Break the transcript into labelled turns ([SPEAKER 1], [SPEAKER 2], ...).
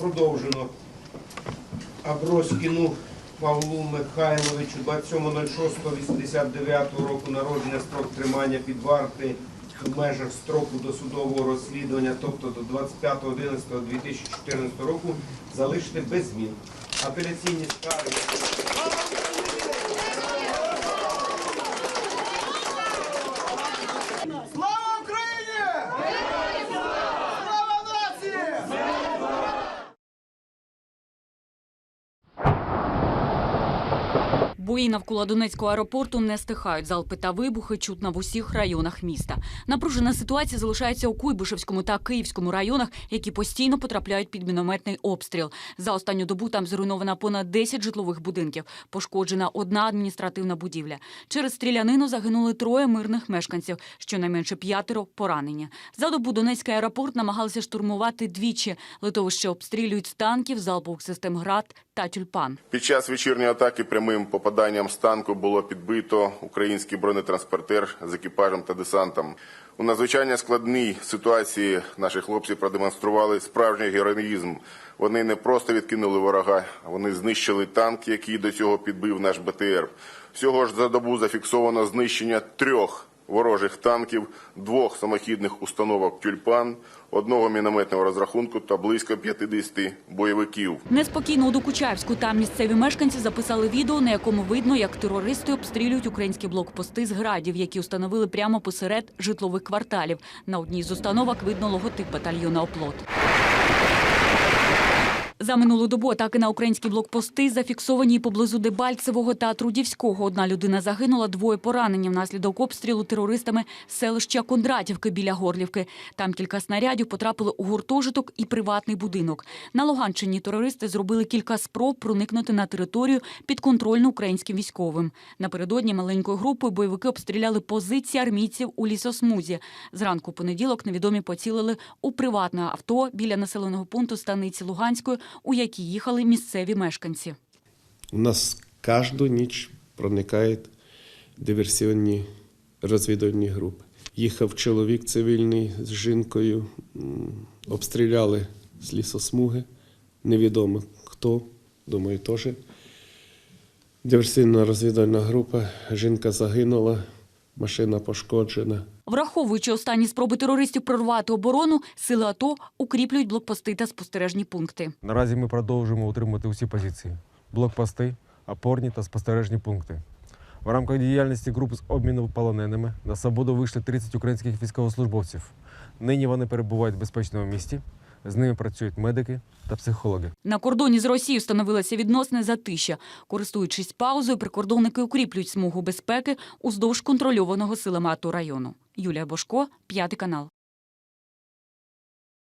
[SPEAKER 1] Продовжено Аброськіну Павлу Михайловичу 27.06.89 року народження строк тримання під варти в межах строку досудового розслідування, тобто до 25.11.2014 року, залишити без змін. Апеляційні скарги.
[SPEAKER 2] Слава
[SPEAKER 3] Бої навколо Донецького аеропорту не стихають. Залпи та вибухи чутно в усіх районах міста. Напружена ситуація залишається у Куйбишевському та Київському районах, які постійно потрапляють під мінометний обстріл. За останню добу там зруйновано понад 10 житлових будинків. Пошкоджена одна адміністративна будівля. Через стрілянину загинули троє мирних мешканців. Щонайменше п'ятеро поранені. За добу Донецький аеропорт намагалися штурмувати двічі. Литовище обстрілюють з танків, залпових систем ГРАД та тюльпан.
[SPEAKER 4] Під час вечірньої атаки прямим попаданням з танку було підбито український бронетранспортер з екіпажем та десантом. У надзвичайно складній ситуації наші хлопці продемонстрували справжній героїзм. Вони не просто відкинули ворога, вони знищили танк, який до цього підбив наш БТР. Всього ж за добу зафіксовано знищення трьох ворожих танків, двох самохідних установок «Тюльпан», одного мінометного розрахунку та близько 50 бойовиків.
[SPEAKER 3] Неспокійно у Докучаївську там місцеві мешканці записали відео, на якому видно, як терористи обстрілюють українські блокпости з градів, які установили прямо посеред житлових кварталів. На одній з установок видно логотип батальйону «Оплот». За минулу добу атаки на українські блокпости зафіксовані поблизу Дебальцевого та Трудівського. Одна людина загинула, двоє поранені внаслідок обстрілу терористами селища Кондратівки біля Горлівки. Там кілька снарядів потрапили у гуртожиток і приватний будинок. На Луганщині терористи зробили кілька спроб проникнути на територію підконтрольну українським військовим. Напередодні маленькою групою бойовики обстріляли позиції армійців у лісосмузі. Зранку понеділок невідомі поцілили у приватне авто біля населеного пункту станиці Луганської, у якій їхали місцеві мешканці.
[SPEAKER 5] У нас кожну ніч проникають диверсіонні розвідувальні групи. Їхав чоловік цивільний з жінкою, обстріляли з лісосмуги. Невідомо хто, думаю, теж. Диверсійна розвідувальна група. Жінка загинула, машина пошкоджена.
[SPEAKER 3] Враховуючи останні спроби терористів прорвати оборону, сили АТО укріплюють блокпости та спостережні пункти.
[SPEAKER 6] Наразі ми продовжуємо утримувати усі позиції: блокпости, опорні та спостережні пункти. В рамках діяльності груп з обміну полоненими на свободу вийшли 30 українських військовослужбовців. Нині вони перебувають в безпечному місті. З ними працюють медики та психологи.
[SPEAKER 3] На кордоні з Росією становилася відносне затища. Користуючись паузою, прикордонники укріплюють смугу безпеки уздовж контрольованого силами АТО району. Юлія Бошко, п'ятий канал.